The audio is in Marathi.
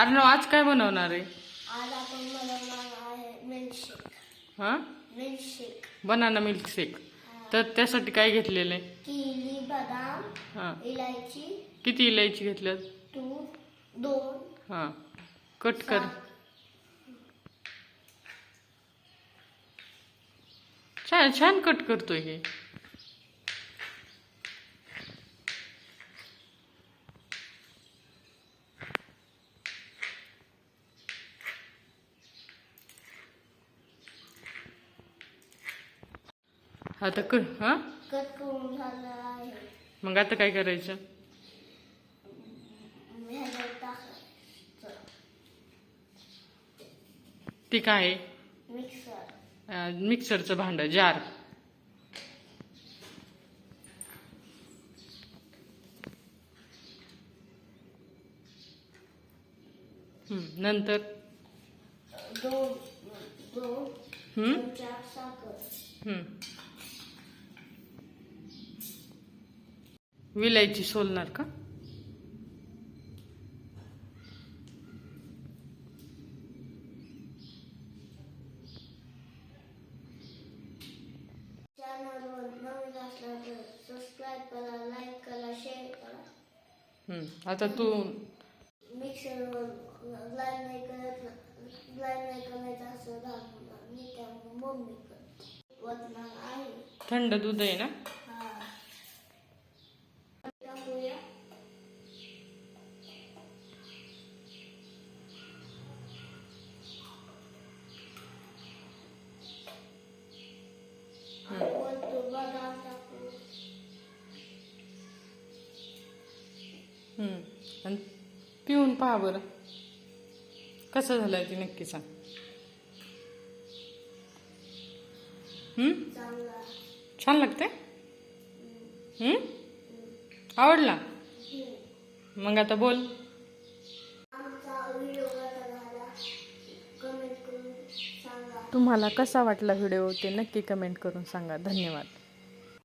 अर्णव आज काय बनवणार आहे? आज आपण बनवणार आहे मिल्कशेक हा? मिल्कशेक बनाना मिल्क शेक तर त्यासाठी काय घेतलेलं आहे? केली बदाम हा. इलायची. किती इलायची घेतल्यात? तूप दोन. हा. कट कर. छान छान कट करतोय हे. आता क हा? कट करून झालं आहे मग आता काय करायचं? ह्याच्यात टाकायचं ती काय आहे? मिक्सर अं, मिक्सरचं भांडं जार. नंतर? दोन दोन? चमचा साखर हं. विलायची सोलणार का चॅनलवर नवीन असला तर सबस्क्राईब करा लाईक करा शेअर करा हं, आता तू मिक्सरवर ग्लाइड नाही करत ग्लाइड नाही करायचं असं दाखवणार मी त्यामुळे मम्मी करते वतणार आहे. थंड दूध आहे ना हा टाकूया आपण तो बदाम टाकू हं. आणि पिऊन पहा बरं. कसं झालं ते नक्की सांग. छान लागते आवडला? मग आता बोल. तुम्हाला कसा वाटला व्हिडिओ ते नक्की कमेंट करून सांगा. धन्यवाद.